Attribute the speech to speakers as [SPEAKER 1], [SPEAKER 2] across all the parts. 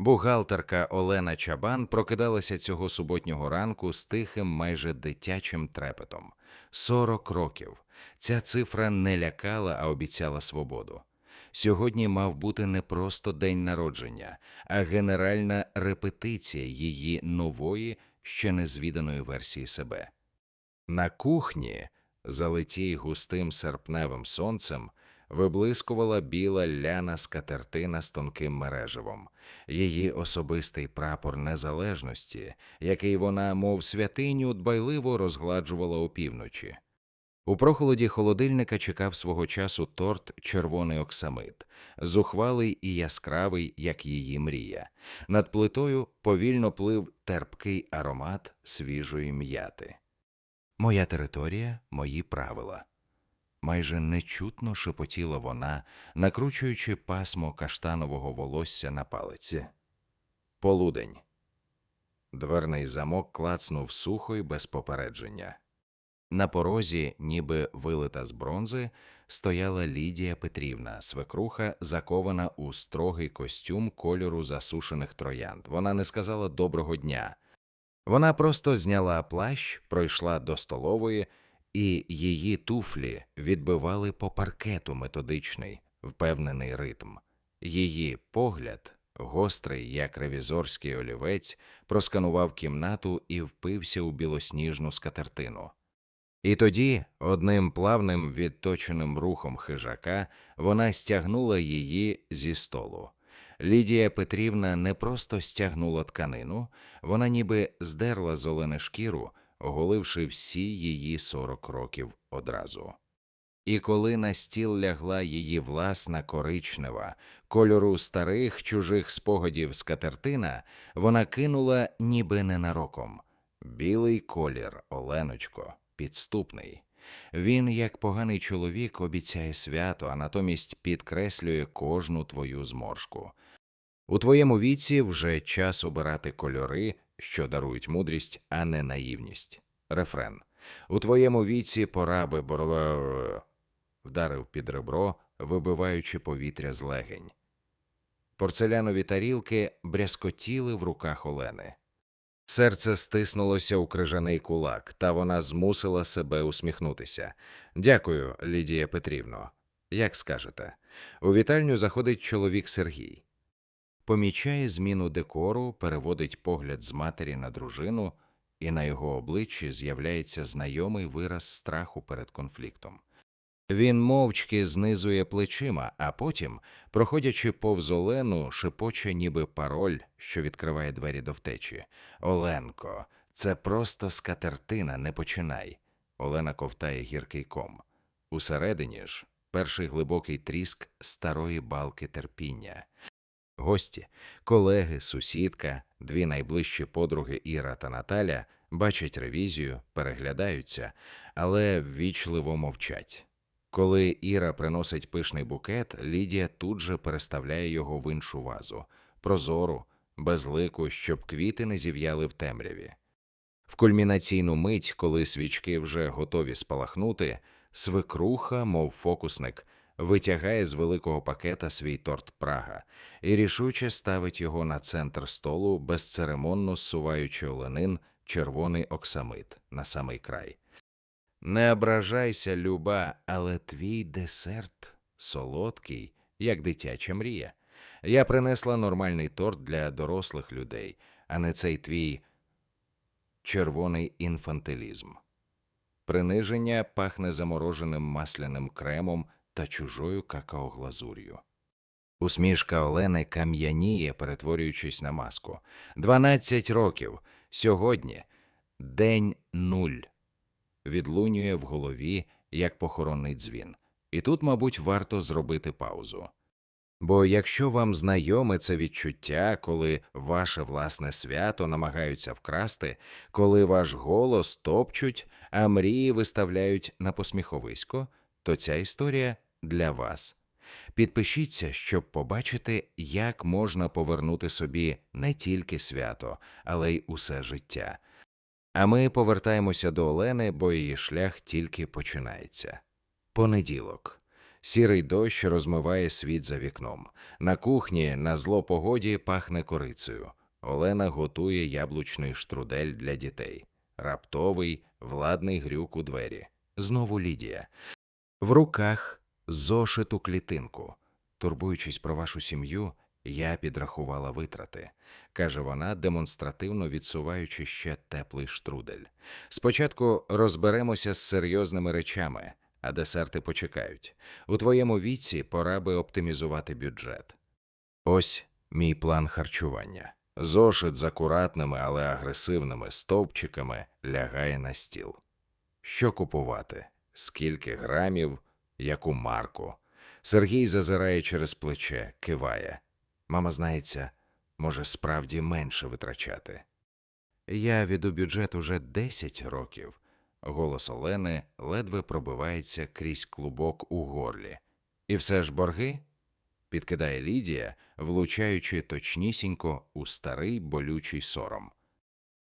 [SPEAKER 1] Бухгалтерка Олена Чабан прокидалася цього суботнього ранку з тихим, майже дитячим трепетом. 40 років. Ця цифра не лякала, а обіцяла свободу. Сьогодні мав бути не просто день народження, а генеральна репетиція її нової, ще незвіданої версії себе. На кухні, залитій густим серпневим сонцем, виблискувала біла ляна скатертина з тонким мереживом, її особистий прапор незалежності, який вона, мов святиню, дбайливо розгладжувала опівночі. У прохолоді холодильника чекав свого часу торт червоний оксамит, зухвалий і яскравий, як її мрія. Над плитою повільно плив терпкий аромат свіжої м'яти. Моя територія, мої правила. Майже нечутно шепотіла вона, накручуючи пасмо каштанового волосся на палиці. Полудень. Дверний замок клацнув сухо й без попередження. На порозі, ніби вилита з бронзи, стояла Лідія Петрівна, свекруха, закована у строгий костюм кольору засушених троянд. Вона не сказала доброго дня. Вона просто зняла плащ, пройшла до столової, і її туфлі відбивали по паркету методичний, впевнений ритм. Її погляд, гострий, як ревізорський олівець, просканував кімнату і впився у білосніжну скатертину. І тоді, одним плавним відточеним рухом хижака, вона стягнула її зі столу. Лідія Петрівна не просто стягнула тканину, вона ніби здерла з Олени шкіру, оголивши всі її сорок років одразу. І коли на стіл лягла її власна коричнева, кольору старих чужих спогадів скатертина, вона кинула ніби ненароком. Білий колір, Оленочко, підступний. Він, як поганий чоловік, обіцяє свято, а натомість підкреслює кожну твою зморшку. У твоєму віці вже час обирати кольори, що дарують мудрість, а не наївність. Рефрен. У твоєму віці пора би борло... вдарив під ребро, вибиваючи повітря з легень. Порцелянові тарілки брязкотіли в руках Олени. Серце стиснулося у крижаний кулак, та вона змусила себе усміхнутися. Дякую, Лідія Петрівно. Як скажете. У вітальню заходить чоловік Сергій. Помічає зміну декору, переводить погляд з матері на дружину, і на його обличчі з'являється знайомий вираз страху перед конфліктом. Він мовчки знизує плечима, а потім, проходячи повз Олену, шепоче ніби пароль, що відкриває двері до втечі. Оленко, це просто скатертина, не починай. Олена ковтає гіркий ком. Усередині ж перший глибокий тріск старої балки терпіння. Гості, колеги, сусідка, дві найближчі подруги Іра та Наталя бачать ревізію, переглядаються, але ввічливо мовчать. Коли Іра приносить пишний букет, Лідія тут же переставляє його в іншу вазу, прозору, безлику, щоб квіти не зів'яли в темряві. В кульмінаційну мить, коли свічки вже готові спалахнути, свекруха, мов фокусник, витягає з великого пакета свій торт Прага і рішуче ставить його на центр столу, безцеремонно зсуваючи оленин червоний оксамит на самий край. Не ображайся, люба, але твій десерт солодкий, як дитяча мрія. Я принесла нормальний торт для дорослих людей, а не цей твій червоний інфантилізм. Приниження пахне замороженим масляним кремом та чужою какаоглазур'ю. Усмішка Олени кам'яніє, перетворюючись на маску. Дванадцять років. Сьогодні день нуль. Відлунює в голові, як похоронний дзвін. І тут, мабуть, варто зробити паузу. Бо якщо вам знайоме це відчуття, коли ваше власне свято намагаються вкрасти, коли ваш голос топчуть, а мрії виставляють на посміховисько, то ця історія для вас. Підпишіться, щоб побачити, як можна повернути собі не тільки свято, але й усе життя. А ми повертаємося до Олени, бо її шлях тільки починається. Понеділок. Сірий дощ розмиває світ за вікном. На кухні на зло погоді пахне корицею. Олена готує яблучний штрудель для дітей. Раптовий, владний грюк у двері. Знову Лідія. В руках зошиту клітинку. Турбуючись про вашу сім'ю, я підрахувала витрати, каже вона, демонстративно відсуваючи ще теплий штрудель. Спочатку розберемося з серйозними речами, а десерти почекають. У твоєму віці пора би оптимізувати бюджет. Ось мій план харчування. Зошит з акуратними, але агресивними стовпчиками лягає на стіл. Що купувати? Скільки грамів, яку марку? Сергій зазирає через плече, киває. Мама знається, може справді менше витрачати. Я веду бюджет уже 10 років. Голос Олени ледве пробивається крізь клубок у горлі. І все ж борги? підкидає Лідія, влучаючи точнісінько у старий болючий сором.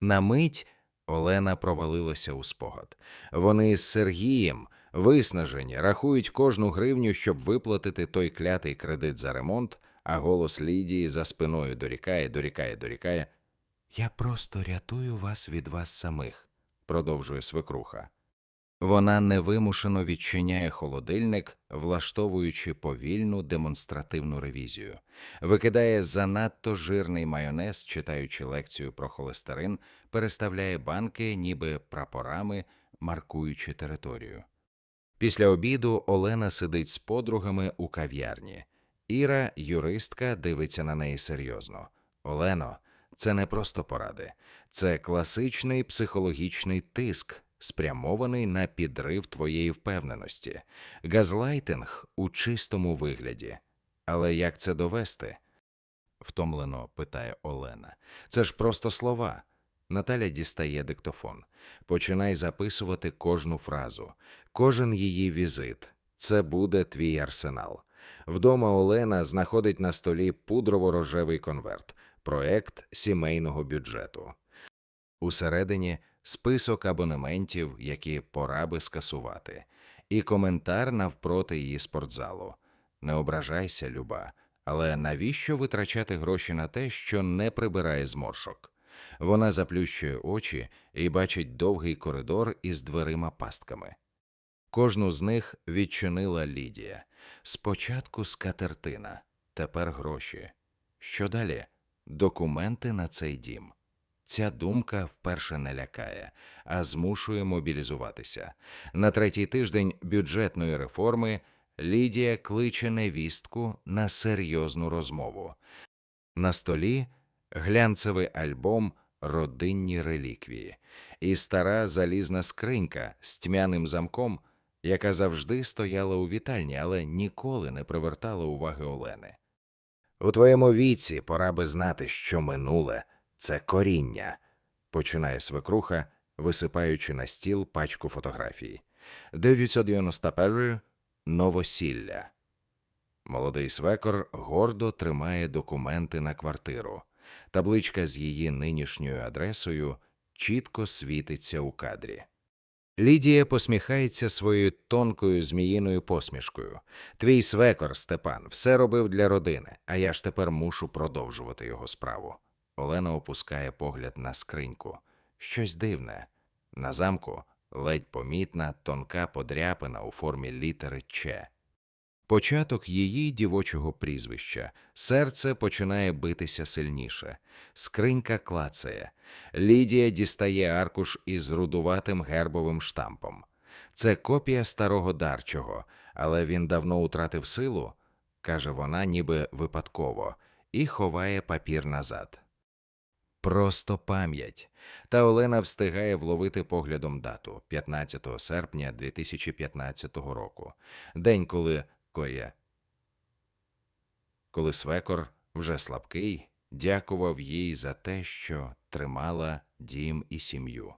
[SPEAKER 1] На мить Олена провалилася у спогад. Вони з Сергієм виснажені, рахують кожну гривню, щоб виплатити той клятий кредит за ремонт, а голос Лідії за спиною дорікає, дорікає, дорікає. Я просто рятую вас від вас самих, продовжує свекруха. Вона невимушено відчиняє холодильник, влаштовуючи повільну демонстративну ревізію, викидає занадто жирний майонез, читаючи лекцію про холестерин, переставляє банки, ніби прапорами, маркуючи територію. Після обіду Олена сидить з подругами у кав'ярні. Іра, юристка, дивиться на неї серйозно. Олено, це не просто поради, це класичний психологічний тиск, спрямований на підрив твоєї впевненості, газлайтинг у чистому вигляді. Але як це довести? втомлено питає Олена. Це ж просто слова. Наталя дістає диктофон. Починай записувати кожну фразу, кожен її візит. Це буде твій арсенал. Вдома Олена знаходить на столі пудрово-рожевий конверт, проект сімейного бюджету. Усередині список абонементів, які пора би скасувати, і коментар навпроти її спортзалу. Не ображайся, Люба, але навіщо витрачати гроші на те, що не прибирає зморшок? Вона заплющує очі і бачить довгий коридор із дверима пастками. Кожну з них відчинила Лідія. Спочатку скатертина, тепер гроші. Що далі? Документи на цей дім. Ця думка вперше не лякає, а змушує мобілізуватися. На третій тиждень бюджетної реформи Лідія кличе невістку на серйозну розмову. На столі глянцевий альбом Родинні реліквії і стара залізна скринька з тьмяним замком, яка завжди стояла у вітальні, але ніколи не привертала уваги Олени. У твоєму віці пора би знати, що минуле це коріння, починає свекруха, висипаючи на стіл пачку фотографій. 991 новосілля. Молодий свекор гордо тримає документи на квартиру. Табличка з її нинішньою адресою чітко світиться у кадрі. Лідія посміхається своєю тонкою зміїною посмішкою. Твій свекор, Степан, все робив для родини, а я ж тепер мушу продовжувати його справу. Олена опускає погляд на скриньку. Щось дивне. На замку ледь помітна тонка подряпина у формі літери Ч. Початок її дівочого прізвища. Серце починає битися сильніше. Скринька клацає. Лідія дістає аркуш із рудуватим гербовим штампом. Це копія старого дарчого, але він давно утратив силу, каже вона, ніби випадково, і ховає папір назад. Просто пам'ять. Та Олена встигає вловити поглядом дату 15 серпня 2015 року, день, коли коє. Коли свекор, вже слабкий, дякував їй за те, що тримала дім і сім'ю.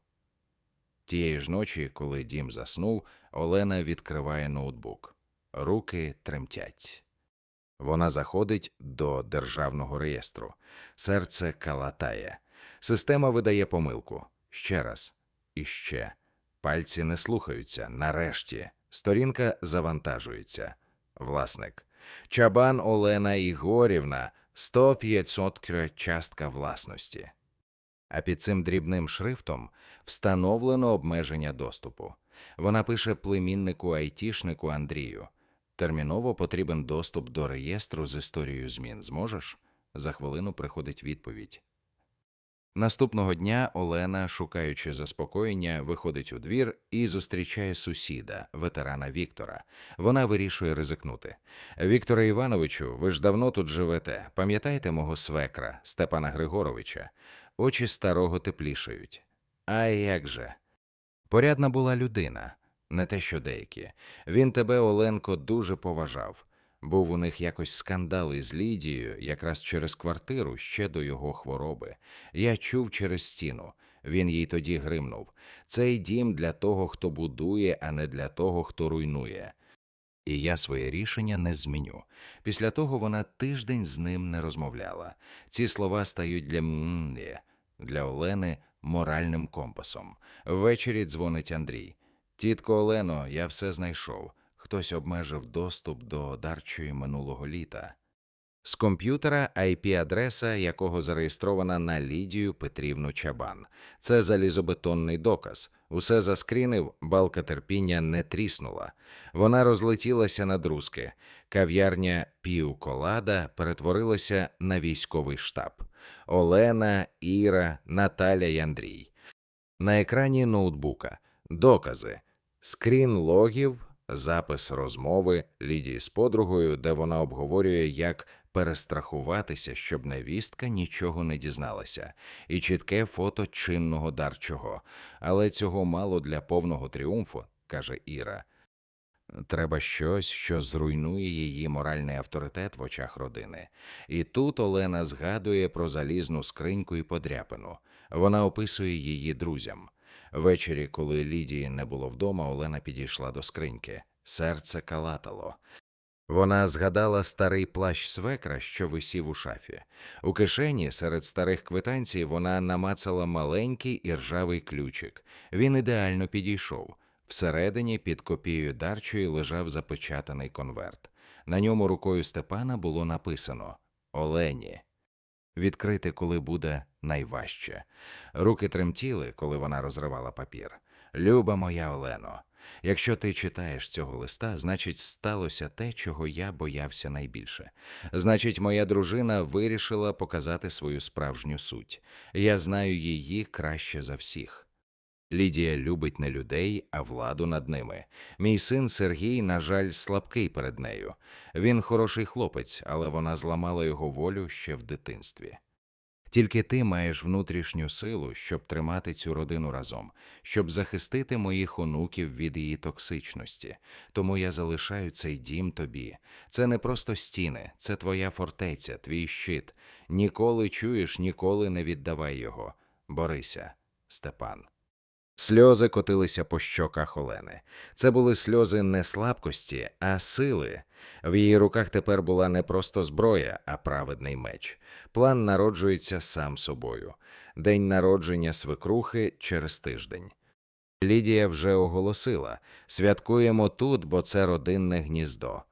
[SPEAKER 1] Тієї ж ночі, коли дім заснув, Олена відкриває ноутбук. Руки тремтять. Вона заходить до державного реєстру. Серце калатає. Система видає помилку. Ще раз. І ще. Пальці не слухаються. Нарешті. Сторінка завантажується. Власник. Чабан Олена Ігорівна 100-500 частка власності. А під цим дрібним шрифтом встановлено обмеження доступу. Вона пише племіннику айтішнику Андрію. Терміново потрібен доступ до реєстру з історією змін. Зможеш? За хвилину приходить відповідь. Наступного дня Олена, шукаючи заспокоєння, виходить у двір і зустрічає сусіда, ветерана Віктора. Вона вирішує ризикнути. Вікторе Івановичу, ви ж давно тут живете. Пам'ятаєте мого свекра Степана Григоровича? Очі старого теплішають. А як же? Порядна була людина, не те, що деякі. Він тебе, Оленко, дуже поважав. Був у них якось скандал із Лідією, якраз через квартиру ще до його хвороби. Я чув через стіну. Він їй тоді гримнув. Цей дім для того, хто будує, а не для того, хто руйнує. І я своє рішення не зміню. Після того вона тиждень з ним не розмовляла. Ці слова стають для для Олени моральним компасом. Ввечері дзвонить Андрій. Тітко Олено, я все знайшов. Хтось обмежив доступ до дарчої минулого літа. З комп'ютера IP-адреса, якого зареєстрована на Лідію Петрівну Чабан. Це залізобетонний доказ. Усе заскрінив, балка терпіння не тріснула. Вона розлетілася на друзки. Кав'ярня Піу Колада перетворилася на військовий штаб. Олена, Іра, Наталя й Андрій. На екрані ноутбука докази, скрін логів, запис розмови Лідії з подругою, де вона обговорює, як перестрахуватися, щоб невістка нічого не дізналася, і чітке фото чинного дарчого. Але цього мало для повного тріумфу, каже Іра. Треба щось, що зруйнує її моральний авторитет в очах родини. І тут Олена згадує про залізну скриньку і подряпину. Вона описує її друзям. Ввечері, коли Лідії не було вдома, Олена підійшла до скриньки. Серце калатало. Вона згадала старий плащ свекра, що висів у шафі. У кишені серед старих квитанцій вона намацала маленький і ржавий ключик. Він ідеально підійшов. Всередині під копією дарчої лежав запечатаний конверт. На ньому рукою Степана було написано Олені. Відкрити, коли буде найважче. Руки тремтіли, коли вона розривала папір. Люба моя Олено, якщо ти читаєш цього листа, значить, сталося те, чого я боявся найбільше. Значить, моя дружина вирішила показати свою справжню суть. Я знаю її краще за всіх. Лідія любить не людей, а владу над ними. Мій син Сергій, на жаль, слабкий перед нею. Він хороший хлопець, але вона зламала його волю ще в дитинстві. Тільки ти маєш внутрішню силу, щоб тримати цю родину разом, щоб захистити моїх онуків від її токсичності. Тому я залишаю цей дім тобі. Це не просто стіни, це твоя фортеця, твій щит. Ніколи чуєш, ніколи не віддавай його. Борися, Степан. Сльози котилися по щоках Олени. Це були сльози не слабкості, а сили. В її руках тепер була не просто зброя, а праведний меч. План народжується сам собою. День народження свекрухи через тиждень. Лідія вже оголосила святкуємо тут, бо це родинне гніздо.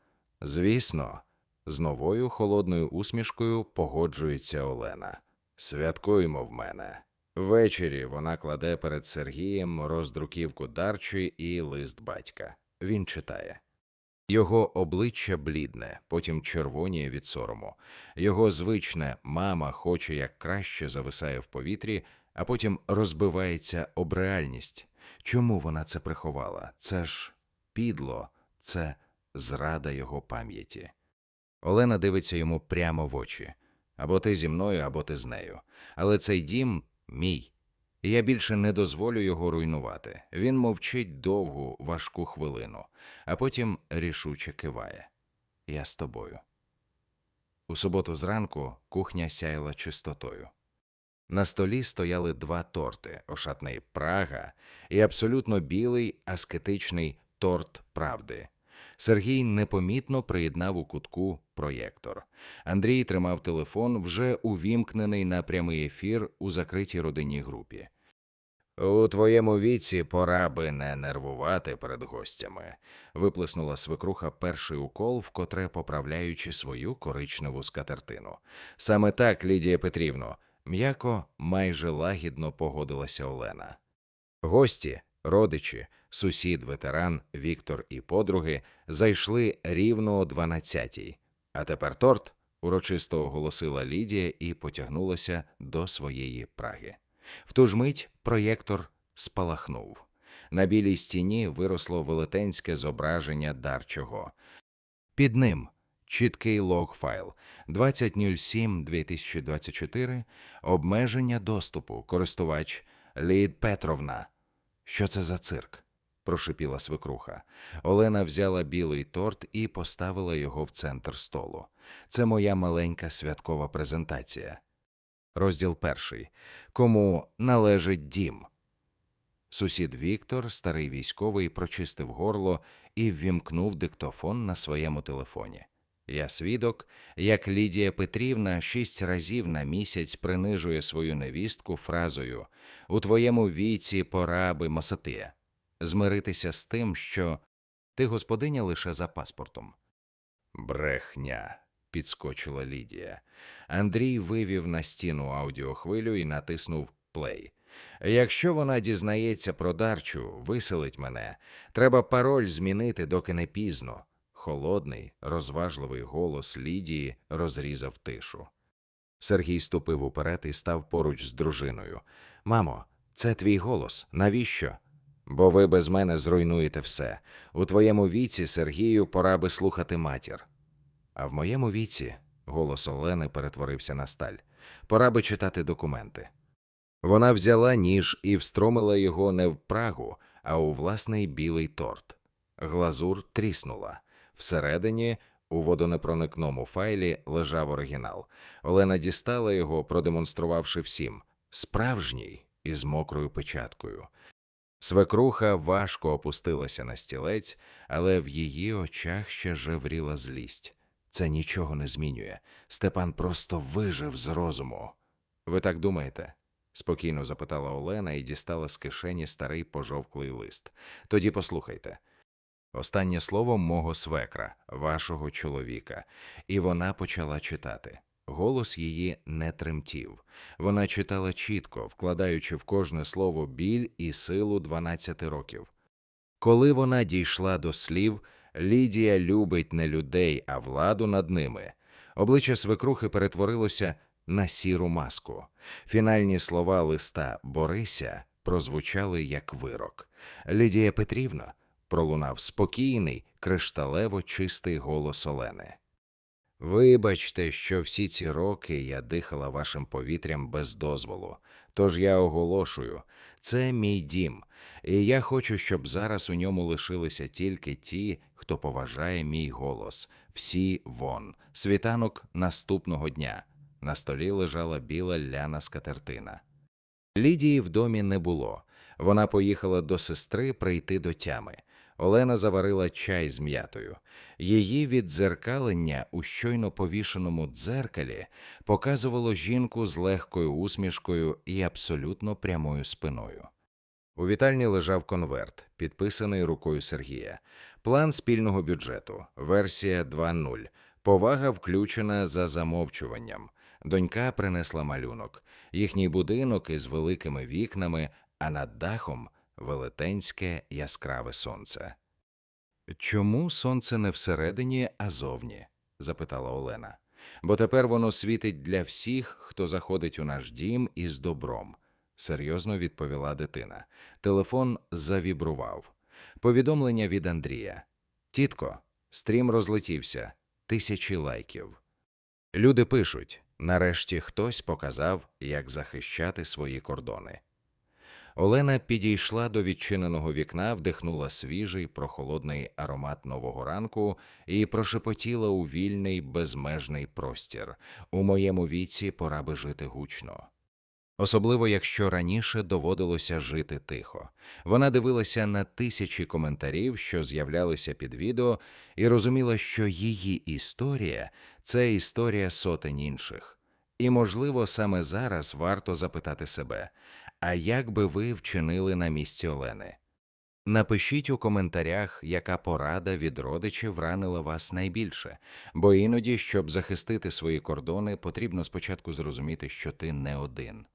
[SPEAKER 1] Звісно, з новою холодною усмішкою погоджується Олена. Святкуємо в мене. Ввечері вона кладе перед Сергієм роздруківку дарчої і лист батька. Він читає. Його обличчя блідне, потім червоніє від сорому. Його звичне мама хоче як краще зависає в повітрі, а потім розбивається об реальність. Чому вона це приховала? Це ж підло, це зрада його пам'яті. Олена дивиться йому прямо в очі або ти зі мною, або ти з нею. Але цей дім мій. Я більше не дозволю його руйнувати. Він мовчить довгу, важку хвилину, а потім рішуче киває. Я з тобою. У суботу зранку кухня сяяла чистотою. На столі стояли два торти ошатний Прага і абсолютно білий аскетичний торт правди. Сергій непомітно приєднав у кутку проєктор. Андрій тримав телефон, вже увімкнений на прямий ефір у закритій родинній групі. У твоєму віці пора би не нервувати перед гостями, виплеснула свекруха перший укол, вкотре поправляючи свою коричневу скатертину. Саме так, Лідія Петрівно, м'яко, майже лагідно погодилася Олена. Гості, родичі, сусід, ветеран, Віктор і подруги зайшли рівно о дванадцятій. А тепер торт, урочисто оголосила Лідія і потягнулася до своєї Праги. В ту ж мить проєктор спалахнув. На білій стіні виросло велетенське зображення дарчого. Під ним чіткий лог-файл 2007-2024, обмеження доступу, користувач Лід Петровна. Що це за цирк? Прошипіла свекруха. Олена взяла білий торт і поставила його в центр столу. Це моя маленька святкова презентація. Розділ перший. Кому належить дім? Сусід Віктор, старий військовий, прочистив горло і ввімкнув диктофон на своєму телефоні. Я свідок, як Лідія Петрівна шість разів на місяць принижує свою невістку фразою У твоєму віці пора би масати. Змиритися з тим, що ти господиня лише за паспортом. Брехня. підскочила Лідія. Андрій вивів на стіну аудіохвилю і натиснув плей. Якщо вона дізнається про дарчу, виселить мене. Треба пароль змінити, доки не пізно. Холодний, розважливий голос Лідії розрізав тишу. Сергій ступив уперед і став поруч з дружиною. Мамо, це твій голос. Навіщо? Бо ви без мене зруйнуєте все. У твоєму віці, Сергію, пора би слухати матір. А в моєму віці голос Олени перетворився на сталь. Пора би читати документи. Вона взяла ніж і встромила його не в прагу, а у власний білий торт. Глазур тріснула. Всередині, у водонепроникному файлі, лежав оригінал. Олена дістала його, продемонструвавши всім справжній із мокрою печаткою. Свекруха важко опустилася на стілець, але в її очах ще жевріла злість. Це нічого не змінює. Степан просто вижив з розуму. Ви так думаєте? спокійно запитала Олена і дістала з кишені старий пожовклий лист. Тоді послухайте. Останнє слово мого свекра, вашого чоловіка, і вона почала читати. Голос її не тремтів. Вона читала чітко, вкладаючи в кожне слово біль і силу 12 років. Коли вона дійшла до слів Лідія любить не людей, а владу над ними, обличчя свекрухи перетворилося на сіру маску. Фінальні слова листа Борися прозвучали як вирок. Лідія Петрівна пролунав спокійний, кришталево чистий голос Олени. Вибачте, що всі ці роки я дихала вашим повітрям без дозволу, тож я оголошую, це мій дім, і я хочу, щоб зараз у ньому лишилися тільки ті, хто поважає мій голос, всі вон. Світанок наступного дня. На столі лежала біла ляна скатертина. Лідії в домі не було. Вона поїхала до сестри прийти до тями. Олена заварила чай з м'ятою. Її віддзеркалення у щойно повішеному дзеркалі показувало жінку з легкою усмішкою і абсолютно прямою спиною. У вітальні лежав конверт, підписаний рукою Сергія. План спільного бюджету, версія 2.0. Повага включена за замовчуванням. Донька принесла малюнок, їхній будинок із великими вікнами, а над дахом велетенське яскраве сонце. Чому сонце не всередині, а зовні? запитала Олена. Бо тепер воно світить для всіх, хто заходить у наш дім із добром, серйозно відповіла дитина. Телефон завібрував. Повідомлення від Андрія. Тітко, стрім розлетівся, тисячі лайків. Люди пишуть нарешті хтось показав, як захищати свої кордони. Олена підійшла до відчиненого вікна, вдихнула свіжий, прохолодний аромат нового ранку і прошепотіла у вільний, безмежний простір. У моєму віці пора би жити гучно. Особливо, якщо раніше доводилося жити тихо. Вона дивилася на тисячі коментарів, що з'являлися під відео, і розуміла, що її історія це історія сотень інших. І, можливо, саме зараз варто запитати себе, А як би ви вчинили на місці Олени? Напишіть у коментарях, яка порада від родичів ранила вас найбільше, бо іноді, щоб захистити свої кордони, потрібно спочатку зрозуміти, що ти не один.